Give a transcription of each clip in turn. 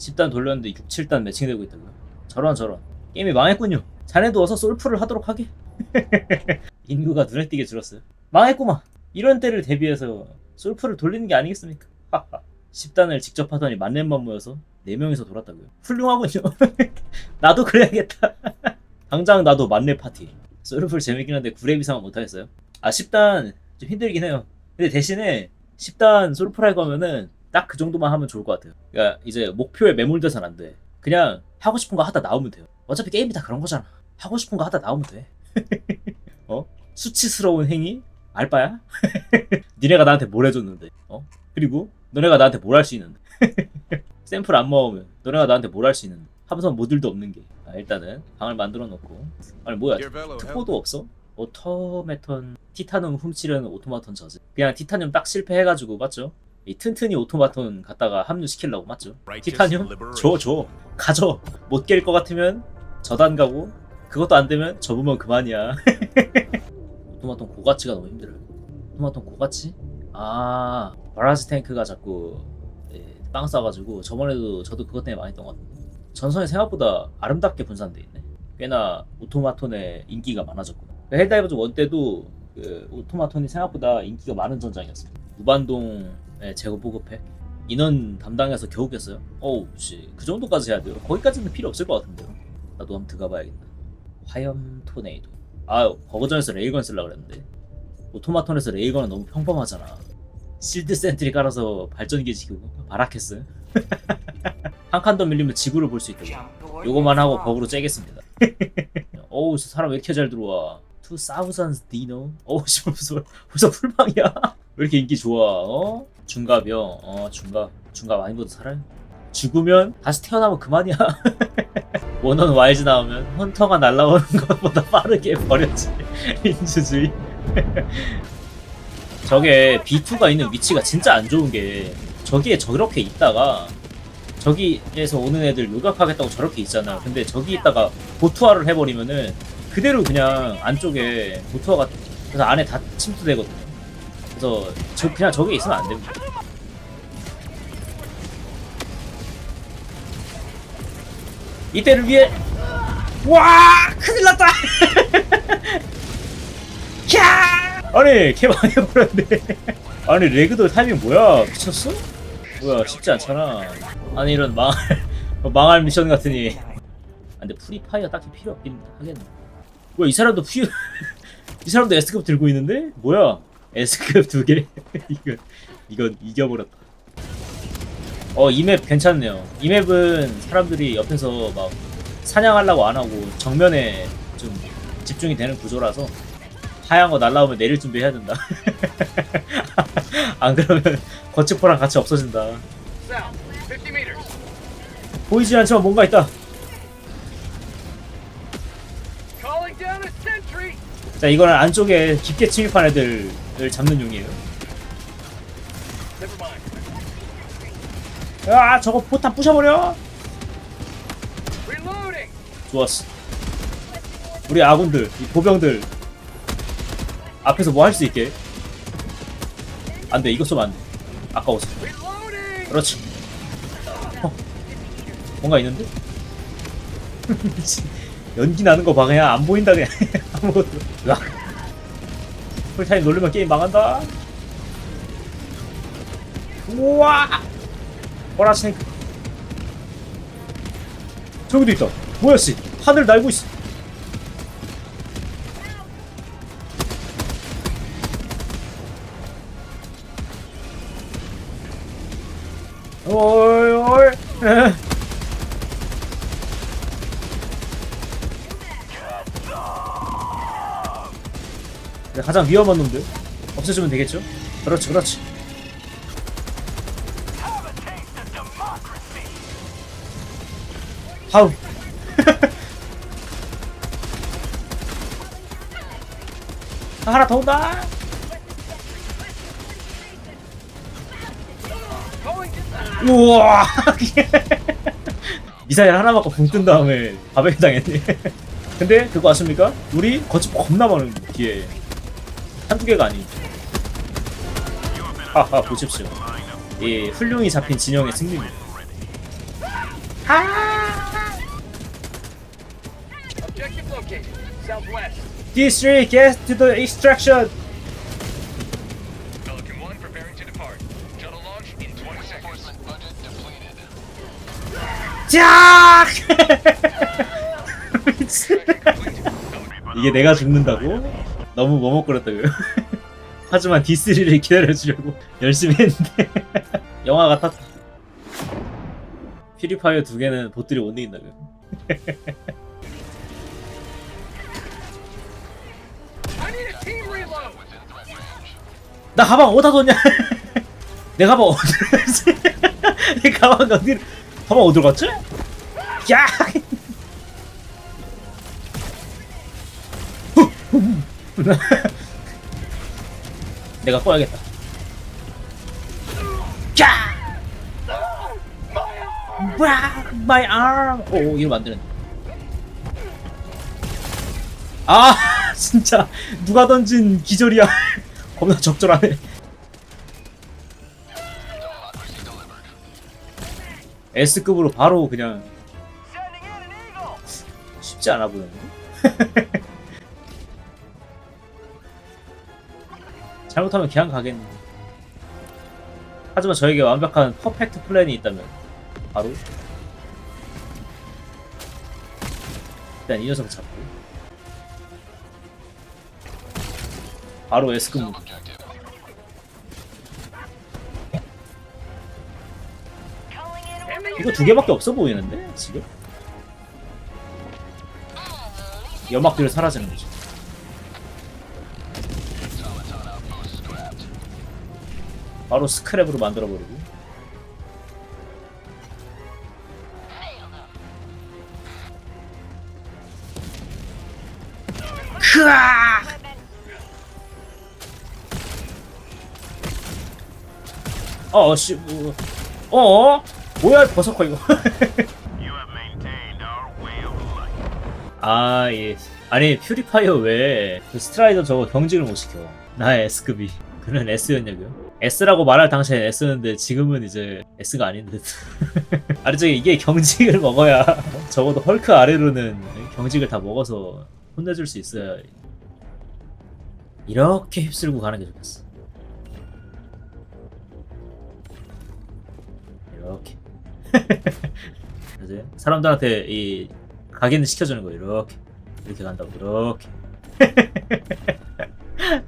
10단 돌렸는데 6, 7단 매칭되고 있다고요? 저런 저런. 게임이 망했군요. 자네도 어서 솔프를 하도록 하게. 인구가 눈에 띄게 줄었어요. 망했구만. 이런 때를 대비해서 솔프를 돌리는 게 아니겠습니까? 10단을 직접 하더니 만렙만 모여서 4명이서 돌았다고요. 훌륭하군요. 나도 그래야겠다. 당장 나도 만렙 파티. 솔프를 재밌긴 한데 9렙 이상은 못하겠어요. 아 10단 좀 힘들긴 해요. 근데 대신에 10단 솔프를 할 거면은 딱 그 정도만 하면 좋을 것 같아요. 그러니까 이제 목표에 매몰돼서는 안돼. 그냥 하고 싶은 거 하다 나오면 돼요. 어차피 게임이 다 그런 거잖아. 하고 싶은 거 하다 나오면 돼. 어? 수치스러운 행위? 알바야? 니네가 나한테 뭘 해줬는데? 어? 그리고 너네가 나한테 뭘 할 수 있는데? 샘플 안 모으면 너네가 나한테 뭘 할 수 있는데? 함선 모듈도 없는 게. 아, 일단은 방을 만들어 놓고. 아니 뭐야? 특보도 없어? 오토메톤 티타늄 훔치려는 오토마톤 저지. 그냥 티타늄 딱 실패해가지고 맞죠? 이 튼튼이 오토마톤 갖다가 합류시키려고 맞죠? 티타늄? 줘, 줘. 가져. 못 깰 것 같으면 저단 가고, 그것도 안 되면 접으면 그만이야. 오토마톤 고가치가 너무 힘들어요. 오토마톤 고가치? 아, 바라지 탱크가 자꾸 예, 빵 싸가지고, 저번에도 저도 그것 때문에 망했던 것 같은데. 전선이 생각보다 아름답게 분산돼 있네. 꽤나 오토마톤의 인기가 많아졌구나. 그 헬다이버즈 1 때도 그 오토마톤이 생각보다 인기가 많은 전장이었습니다. 무반동 의 재고 보급팩 인원 담당해서 겨우 깼어요. 어우 씨, 그 정도까지 해야 돼요. 거기까지는 필요 없을 것 같은데요. 나도 한번 들어가 봐야겠다. 화염 토네이도. 아, 버거전에서 레일건 쓰려고 그랬는데 오토마톤에서 레일건은 너무 평범하잖아. 실드 센트리 깔아서 발전기 지키고 바라케스. 한 칸 더 밀리면 지구를 볼 수 있다고. 요거만 하고 버그로 째겠습니다. 어우, 저 사람 왜 이렇게 잘 들어와? 2000 디노? 어우, 씨, 벌써, 벌써 풀방이야. 왜 이렇게 인기 좋아? 어? 중갑이요. 어, 중갑. 중갑 아니고도 살아요. 죽으면 다시 태어나면 그만이야. 원원 와일즈 나오면 헌터가 날라오는 것보다 빠르게 버렸지. 민주주의. 저게 B2가 있는 위치가 진짜 안 좋은 게 저기에 저렇게 있다가 저기에서 오는 애들 요격하겠다고 저렇게 있잖아. 근데 저기 있다가 보투화를 해버리면은 그대로 그냥 안쪽에 보투화가 그래서 안에 다 침투되거든요. 그래서 저 그냥 저기 있으면 안 됩니다. 이때를 위해 와 큰일 났다. 캬! 아니 개 많이 해버렸네. 아니 레그도 타이밍 뭐야 미쳤어? 뭐야 쉽지 않잖아. 아니 이런 망할 망할 미션 같으니. 아, 근데 프리파이어 딱히 필요 없긴 하겠네. 뭐야 이 사람도 퓨... 이 사람도 S급 들고 있는데? 뭐야 S급 두 개? 이건 이건 이겨버렸다. 어 이 맵 괜찮네요. 이 맵은 사람들이 옆에서 막 사냥하려고 안 하고 정면에 좀 집중이 되는 구조라서 하얀 거 날라오면 내릴 준비해야 된다. 안 그러면 거치포랑 같이 없어진다. South, 50 meters. 보이지 않지만 뭔가 있다. 자 이거는 안쪽에 깊게 침입한 애들을 잡는 용이에요. Mind. 아 저거 포탄 부셔버려. 좋았어. 우리 아군들, 이 보병들 앞에서 뭐 할 수 있게. 안 돼 이거 쏘면 안 돼. 아까워서. Reloading. 그렇지. 어, 뭔가 있는데? 연기 나는 거 봐 그냥 안 보인다 그냥 아무것도. 풀타임 놀리면 게임 망한다. 우와. 보라색. 저기도 있다. 뭐야 씨? 하늘 날고 있어. 어이 어이. 에. 네, 가장 위험한 놈들 없애주면 되겠죠? 그렇지 그렇지 하우 아, 하나 더 온다. 우와 미사일 하나 맞고 붕 뜬 다음에 바베큐 당했네 근데 그거 아십니까? 우리 거치 겁나 많은 뒤에 한두 개가 아니 하하 보십시오 이 훌륭히 잡힌 진영의 승리입니다 Objective located. Southwest. D3 get to the extraction. Pelican 1 preparing to depart. Shuttle launch in 20 seconds. budget depleted. 자! 미친. 이게 내가 죽는다고? 너무 머뭇거렸다고요. 하지만 D3를 기다려주려고 열심히 했는데 영화 같았다. 퓨리파이어 두 개는 보들이 못 이긴다고요. 나 가방 어디다 뒀냐? 내 가방 갔지? 내 가방 어디 가방 어디로 갔지? 야! 내가 꺼야겠다. 야! 와, my arm. 오, 이러면 안 되는데. 아, 진짜 누가 던진 기절이야. 겁나 적절하네. S급으로 바로 그냥. 쉽지 않아 보이는 잘못하면 그냥 가겠는데. 하지만 저에게 완벽한 퍼펙트 플랜이 있다면 바로 일단 이 녀석 잡고 바로 S급 무기 이거 두 개밖에 없어 보이는데 지금? 연막들이 사라지는 거지. 바로 스크랩으로 만들어 버리고. 크아! 어, 씨, 뭐, 어? 뭐야, 버섯커 이거. 아, 예. 아니, 퓨리파이어 왜 그 스트라이더 저거 경직을 못 시켜? 나의 S급이. 그는 S였냐고요? S라고 말할 당시엔 S였는데 지금은 이제 S가 아닌 듯. 아니, 저기 이게 경직을 먹어야 적어도 헐크 아래로는 경직을 다 먹어서 혼내줄 수 있어야 이렇게 휩쓸고 가는 게 좋겠어. 이렇게. 이제 사람들한테 이 각인을 시켜주는 거 이렇게 이렇게 간다고 이렇게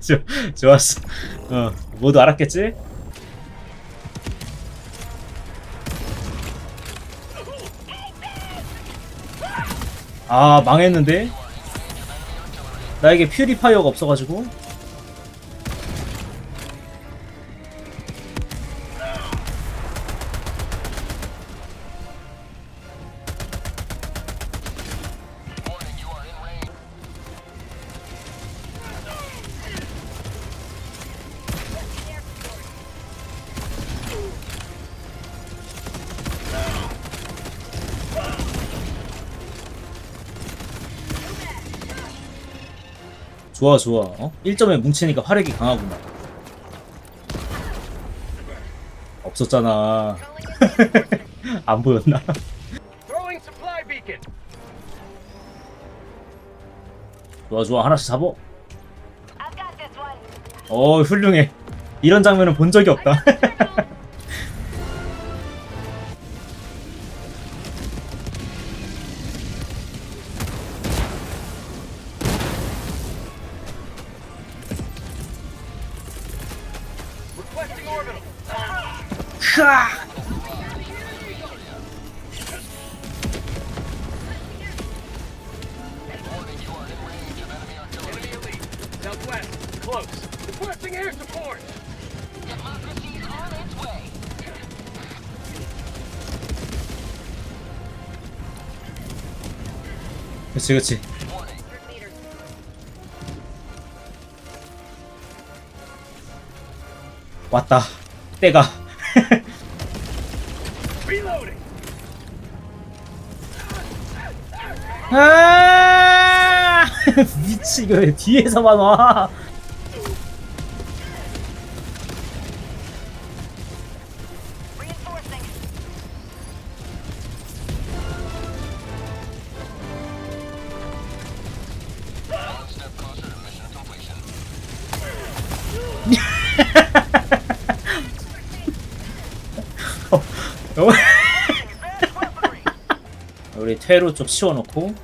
좋, 좋았어 어 모두 알았겠지? 아 망했는데 나에게 퓨리파이어가 없어가지고 좋아 좋아. 어? 1점에 뭉치니까 화력이 강하구나 없었잖아. 안 보였나? 좋아 좋아. 하나씩 잡어. 어 훌륭해. 이런 장면은 본 적이 없다 way. 그치 그치. 왔다. 때가 아! 미치 이거 왜 뒤에서만 와 퇴로 쪽 치워놓고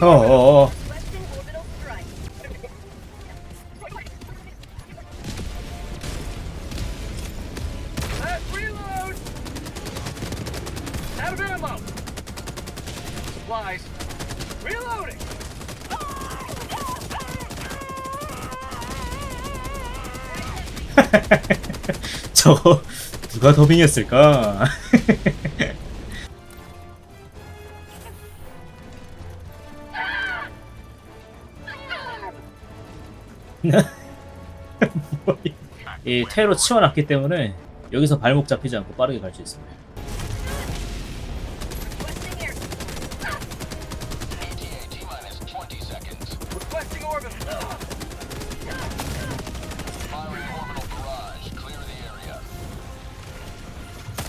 어어어! 저거 누가 더빙했을까? 뭐야. 이 퇴로 치워놨기 때문에 여기서 발목 잡히지 않고 빠르게 갈 수 있습니다. ETA T minus 20 seconds. Requesting orbital. Firing orbital barrage. Clear the area.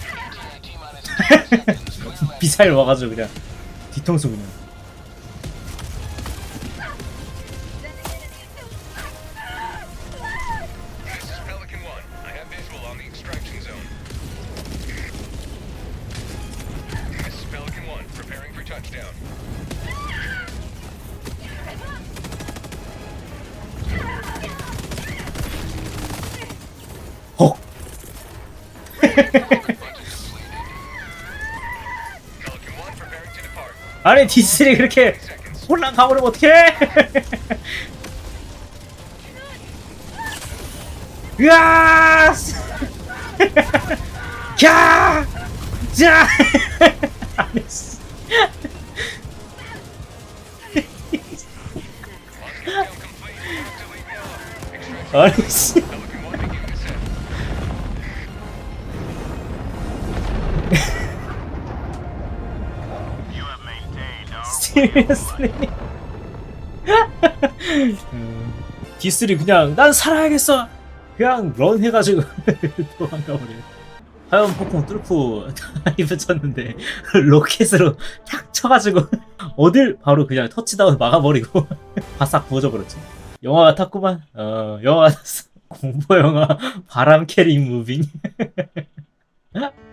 ETA T minus 10 seconds. Clear landing. 미사일 와가지고 그냥 뒤통수 그냥. 아니 디스리 그렇게 올라가버리면 어떡해? 으아! 야! 자! 아니. 아니 seriously. 음, 디스리 그냥 난 살아야겠어. 그냥 런 해가지고 도망가 버려. 화염 폭풍 뚫고 다이브 쳤는데 로켓으로 탁 쳐가지고 어딜 바로 그냥 터치다운 막아버리고 바싹 부어져 버렸지. 영화 같았구만. 어 영화 같았어. 공포 영화 바람 캐리 무빙.